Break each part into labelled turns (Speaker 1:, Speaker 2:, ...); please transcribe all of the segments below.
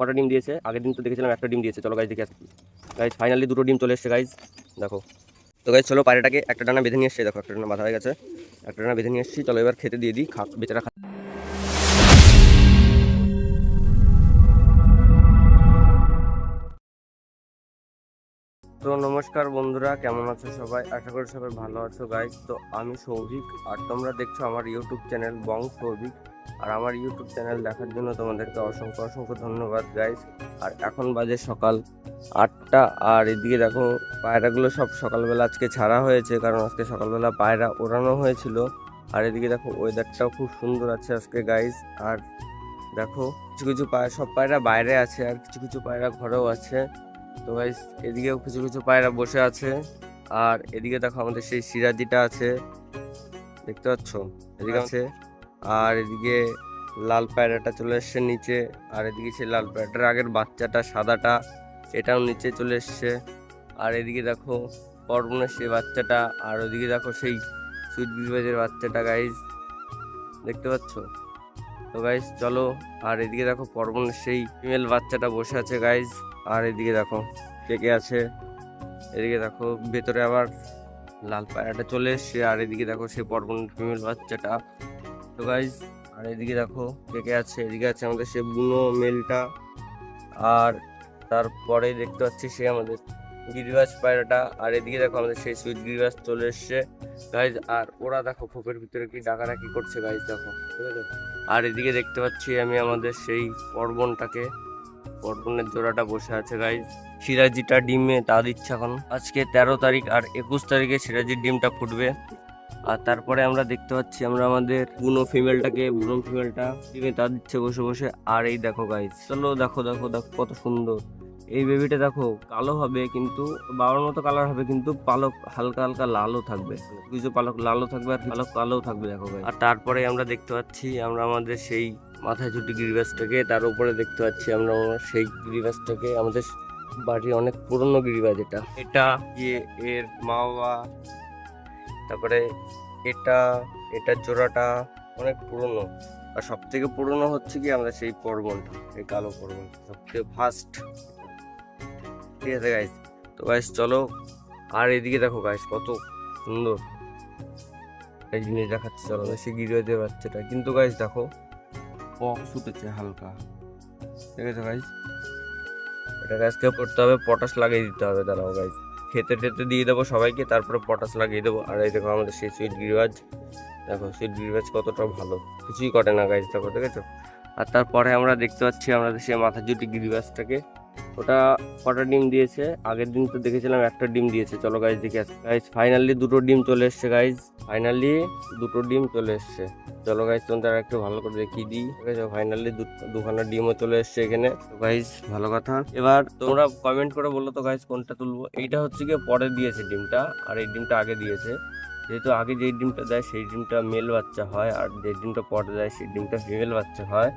Speaker 1: কটা ডিম দিয়েছে? আগের দিন তো দেখেছিলাম একটা ডিম দিয়েছে। চলো গাইজ দেখে আসি। গাইজ ফাইনালি দুটো ডিম চলে এসছে গাইজ দেখো। তো গাইজ চলো পায়রাটাকে একটা ডানা বেঁধে নিয়ে এসছে। দেখো, একটা ডানা বাঁধা হয়ে গেছে। একটা ডানা বেঁধে নিয়ে এসেছি। চলো এবার খেতে দিয়ে দিই, খা, বেচারা খা তো নমস্কার বন্ধুরা, কেমন আছো সবাই? আশা করি সবাই ভালো আছো গাইজ তো আমি সৌভিক, আর তোমরা দেখছ আমার ইউটিউব চ্যানেল বং সৌভিক আর আমার ইউটিউব চ্যানেল দেখার জন্য তোমাদেরকে অসংখ্য অসংখ্য ধন্যবাদ গাইজ আর এখন বাজে সকাল আটটা আর এদিকে দেখো পায়রাগুলো সব সকালবেলা আজকে ছাড়া হয়েছে কারণ আজকে সকালবেলা পায়রা ওড়ানো হয়েছিল। আর এদিকে দেখো ওয়েদারটাও খুব সুন্দর আছে আজকে গাইজ আর দেখো কিছু কিছু পায়রা সব পায়রা বাইরে আছে আর কিছু কিছু পায়রা ঘরেও আছে। তো গাইজ এদিকেও কিছু কিছু পায়রা বসে আছে। আর এদিকে দেখো আমাদের সেই সিরাজিটা আছে। দেখতে পাচ্ছ? এদিকে আছে। আর এদিকে লাল পায়রাটা চলে এসছে নিচে, আর এদিকে সেই লাল পায়রাটার আগের বাচ্চাটা, সাদাটা, এটাও নিচে চলে এসছে। আর এদিকে দেখো পর্বনের সেই বাচ্চাটা, আর ওদিকে দেখো সেই সুইট বিভাজের বাচ্চাটা গাইজ দেখতে পাচ্ছ? তো গাইজ চলো, আর এদিকে দেখো পর্বনের সেই ফিমেল বাচ্চাটা বসে আছে গাইজ আর এদিকে দেখো কে আছে। এদিকে দেখো ভেতরে আবার লাল পায়রাটা চলে এসছে, আর এদিকে দেখো সেই পর্বনের ফিমেল বাচ্চাটা। তো গাইজ আর এদিকে দেখো কে কে আছে। এদিকে আছে আমাদের সে বুনো মেলটা, আর তারপরে দেখতে পাচ্ছি সে আমাদের গিরিবাজ পায়রাটা, আর এদিকে দেখো আমাদের সেই সুইট গিরিবাজ চলে এসছে। গাইজ আর ওরা দেখো খোপের ভিতরে কি ডাকারা কি করছে গাইজ দেখো, ঠিক আছে? আর এদিকে দেখতে পাচ্ছি আমি আমাদের সেই পর্বনটাকে পর্বনের জোড়াটা বসে আছে গাইজ সিরাজিটা ডিমে তা দিচ্ছে এখন। আজকে তেরো তারিখ আর একুশ তারিখে সিরাজির ডিমটা ফুটবে। আর তারপরে আমরা দেখতে পাচ্ছি আমরা আমাদের বুনো ফিমেলটাকে বুনো ফিমেলটা ডিমে তা দিচ্ছে বসে বসে। আর এই দেখো গাইজ চলো দেখো দেখো দেখো কত সুন্দর। এই বেবিটা দেখো কালো হবে কিন্তু, বাবার মতো কালার হবে কিন্তু পালক, হালকা হালকা লালও থাকবে। কিছু পালক লালও থাকবে আর পালক কালোও থাকবে, দেখো। আর তারপরে আমরা দেখতে পাচ্ছি আমরা আমাদের সেই মাথায় ছুটি গিরিবাসটাকে তার উপরে দেখতে পাচ্ছি আমরা আমার সেই গিরিবাসটাকে আমাদের বাড়ির অনেক পুরনো গিরিবাজ এটা। এটা ইয়ে এর মা বাবা তারপরে এটা, এটার জোড়াটা অনেক পুরনো। আর সব থেকে পুরনো হচ্ছে কি আমরা সেই পর্বনটা এই কালো পর্বন সব থেকে ফার্স্ট ঠিক আছে গাইস তো গাইস চলো, আর এদিকে দেখো গাইস কত সুন্দর। এই জিনিস দেখাচ্ছে, চলো সেই গিরিবাজের বাচ্চাটা কিন্তু গাইস দেখো পক্স উঠেছে হালকা। ঠিক আছে গাইস এটা গাছকে করতে হবে, পটাশ লাগিয়ে দিতে হবে, দাঁড়াও গাইস খেতে টেতে দিয়ে দেবো সবাইকে, তারপরে পটাশ লাগিয়ে দেবো। আর এই দেখো আমাদের সেই সুইট গিরিবাজ দেখো সুইট গিরিবাজ কতটা ভালো, কিছুই কটে না গাছ দেখো আছে আর তারপরে আমরা দেখতে পাচ্ছি আমাদের সেই মাথা জুটি গিরিবাজটাকে ওটা কটা ডিম দিয়েছে? আগের দিন তো দেখেছিলাম একটা ডিম দিয়েছে। চলো গাইজ দেখে আসি গাইজ ফাইনালি দুটো ডিম চলে এসছে গাইজ ফাইনালি দুটো ডিম চলে এসছে। চলো গাইজ তোমাদের একটু ভালো করে দেখিয়ে দিই। ঠিক আছে ফাইনালি দুখানা ডিমও চলে এসছে এখানে। গাইজ ভালো কথা। এবার তোমরা কমেন্ট করে বলল তো গাইজ কোনটা তুলবো? এইটা হচ্ছে গিয়ে পরে দিয়েছে ডিমটা, আর এই ডিমটা আগে দিয়েছে। যেহেতু আগে যেই ডিমটা দেয়, সেই ডিমটা মেল বাচ্চা হয়, আর যে ডিমটা পরে দেয়, সেই ডিমটা ফিমেল বাচ্চা হয়।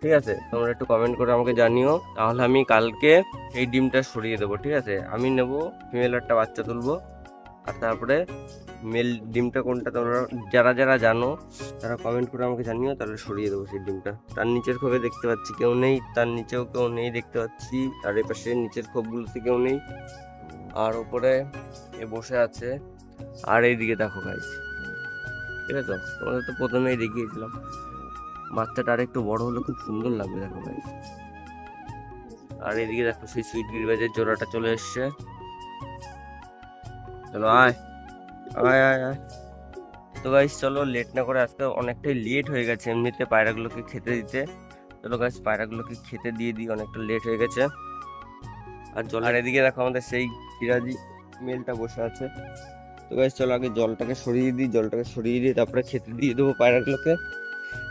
Speaker 1: ঠিক আছে? তোমরা একটু কমেন্ট করে আমাকে জানিও। তাহলে আমি কালকে এই ডিমটা সরিয়ে দেবো, ঠিক আছে? আমি নেব ফিমেল একটা বাচ্চা তুলবো, আর তারপরে মেল ডিমটা কোনটা তোমরা, যারা যারা জানো, তারা কমেন্ট করে আমাকে জানিও, তাহলে সরিয়ে দেবো সেই ডিমটা। তার নিচের খোপে দেখতে পাচ্ছি কেউ নেই, তার নিচেও কেউ নেই দেখতে পাচ্ছি, আর এ পাশে নিচের খোপগুলোতে কেউ নেই। আর ওপরে এ বসে আছে, আর এইদিকে দেখো গাইস ঠিক আছে? তোমাদের তো প্রথমেই দেখিয়েছিলাম। বাচ্চাটা আর একটু বড় হলে খুব সুন্দর লাগবে, দেখো ভাই আর এদিকে দেখো সেই সুইট গিরিবাজের জোড়াটা চলে এসছে। চলো আয়। আয় আয় তো গাইস চলো লেট না করে আজকে অনেকটাই লেট হয়ে গেছে। এমনিতে পায়রাগুলোকে খেতে দিতে। চলো গাইস পায়রাগুলোকে খেতে দিয়ে দিই, অনেকটা লেট হয়ে গেছে। আর জল আর এদিকে দেখো আমাদের সেই সিরাজি মেলটা বসে আছে। তো গাইস চলো আগে জলটাকে সরিয়ে দিই, জলটাকে সরিয়ে দিয়ে তারপরে খেতে দিয়ে দেবো পায়রাগুলোকে।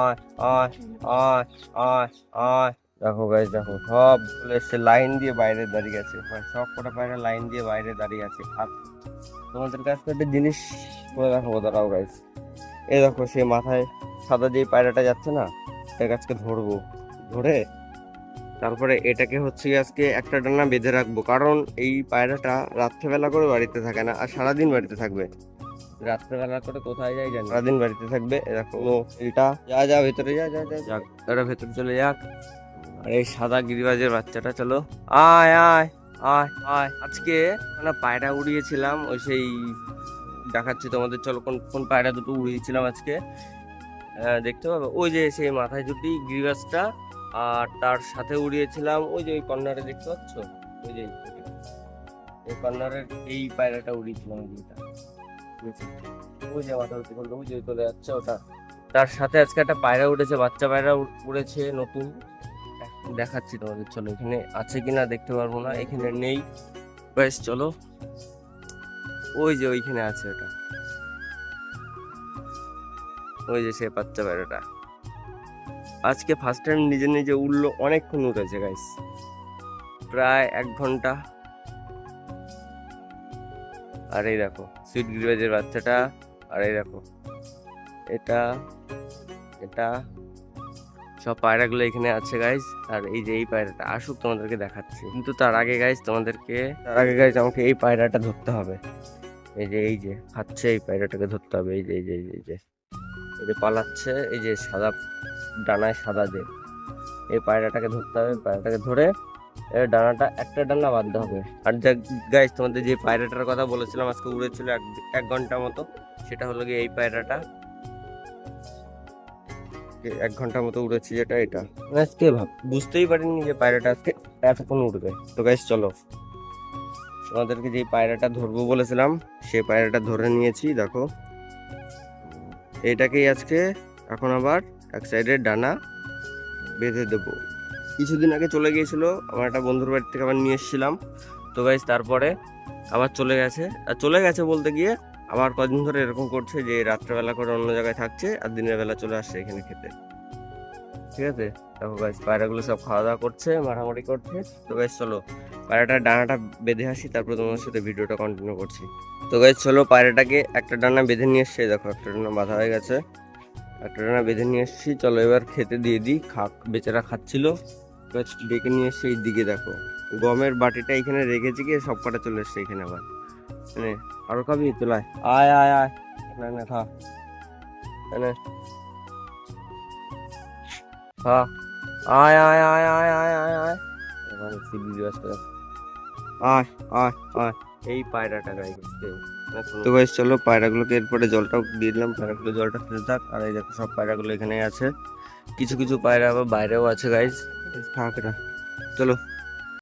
Speaker 1: আয় আয় আয় আয় দেখো গাইজ দেখো, সব এসছে লাইন দিয়ে বাইরে দাঁড়িয়ে আছে। মানে সব কটা পায়রা লাইন দিয়ে বাইরে দাঁড়িয়ে আছে। আর তোমাদের কাছ একটা জিনিস করে দেখাবো, দাঁড়াও গাইজ এই দেখো, সে মাথায় সাদা যে পায়রাটা যাচ্ছে না, এটাকে আজকে ধরবো। ধরে তারপরে এটাকে হচ্ছে আজকে একটা ডানা বেঁধে রাখব। কারণ এই পায়রাটা রাত্রেবেলা করে বাড়িতে থাকে না, আর সারাদিন বাড়িতে থাকবে। রাত্রেবেলা করে কোথায় যায় জানি। সারাদিন বাড়িতে থাকবে এরকম এটা যা যা ভেতরে যা যা যা। যাক এটা ভেতরে চলে যাক। আর এই সাদা গিরিবাজের বাচ্চাটা চলো। আয় আয় আয় আয়। আজকে মানে পায়রা উড়িয়েছিলাম ওই সেই দেখাচ্ছি তোমাদের চলো কোন কোন পায়রা দুটো উড়িয়েছিলাম আজকে। দেখতে পাবে? ওই যে সেই মাথায় দুটি গিরিবাজটা আর তার সাথে উড়িয়েছিলাম ওই যে ওই কর্নারে দেখতে পাচ্ছ? ওই যে এই কর্নারের এই পায়রাটা উড়িয়েছিলাম যেটা। যে মাথা চলে যাচ্ছে ওটা তার সাথে আজকে একটা পায়রা উঠেছে, বাচ্চা পায়রা উড়- উড়েছে নতুন। দেখাচ্ছি তোমাদের, চলো এখানে আছে কিনা দেখতে পারব না, এখানে নেই। বেশ চলো। ওই যে ওইখানে আছে ওটা। ওই যে সে বাচ্চা পায়রাটা। আজকে ফার্স্ট টাইম নিজে নিজে উঠল অনেকক্ষণ উঠেছে গাইস প্রায় এক ঘণ্টা। আর এই দেখো সুইট গ্রিবাজের বাচ্চাটা আর এই দেখো এটা এটা সব পায়রাগুলো এখানে আছে গাইজ আর এই যে এই পায়রাটা আসুক তোমাদেরকে দেখাচ্ছি। কিন্তু তার আগে গাইজ তোমাদেরকে তার আগে গাইজ আমাকে এই পায়রাটা ধরতে হবে। এই যে এই যে খাচ্ছে এই পায়রাটাকে ধরতে হবে এই যে এই যে এই যে, এই যে পালাচ্ছে এই যে সাদা ডানায় সাদা যে এই পায়রাটাকে ধরতে হবে পায়রাটাকে ধরে ডানাটা একটা ডানা বাঁধতে হবে। আর যা গাইজ তোমাদের যে পায়রাটার কথা বলেছিলাম, আজকে উড়েছিল এক এক ঘণ্টা মতো, সেটা হলো গিয়ে এই পায়রাটা। এক ঘণ্টার মতো উড়েছে, যেটা এটা। আজকে ভাব, বুঝতেই পারিনি যে পায়রাটা আজকে এতক্ষণ উঠবে তো গাইজ চলো। তোমাদেরকে যে পায়রাটা ধরবো বলেছিলাম সেই পায়রাটা ধরে নিয়েছি, দেখো। এটাকেই আজকে এখন আবার এক সাইডের ডানা বেঁধে দেবো। কিছুদিন আগে চলে গিয়েছিল, আমার একটা বন্ধুর বাড়ি থেকে আবার নিয়ে এসেছিলাম। তো গাইজ তারপরে আবার চলে গেছে। আর চলে গেছে বলতে গিয়ে আবার কদিন ধরে এরকম করছে যে রাত্রেবেলা করে অন্য জায়গায় থাকছে আর দিনের বেলা চলে আসছে এখানে খেতে। ঠিক আছে? দেখো গাইজ পায়রাগুলো সব খাওয়া দাওয়া করছে, মারামারি করছে। তো গাইজ চলো পায়রাটার ডানাটা বেঁধে আসি, তারপর তোমার সাথে ভিডিওটা কন্টিনিউ করছি। তো গাইজ চলো পায়রাটাকে একটা ডানা বেঁধে নিয়ে এসছে, দেখো একটা ডানা বাঁধা হয়ে গেছে। একটা ডানা বেঁধে নিয়ে এসছি, চলো এবার খেতে দিয়ে দিই, খাক, বেচারা খাচ্ছিল। গাছ ডেকে নিয়ে এসছে এই দিকে দেখো। গমের বাটিটা এখানে রেখেছি গিয়ে সব কটা চলে এসছে এখানে আবার। মানে আরও খাবি তোলায় আয় আয় আয়। না না খা এনে। খা আয় আয় আয় আয় আয় আয় আয়। আয় আয় আয়। এই পায়রাটা গাই তো গাইস চলো পায়রাগুলোকে এরপরে জলটাও দিয়ে দিলাম। পায়রাগুলো জলটা খেতে থাক আর এই দেখো, সব পায়রাগুলো এখানেই আছে। কিছু কিছু পায়রা আবার বাইরেও আছে গাইস থাক চলো।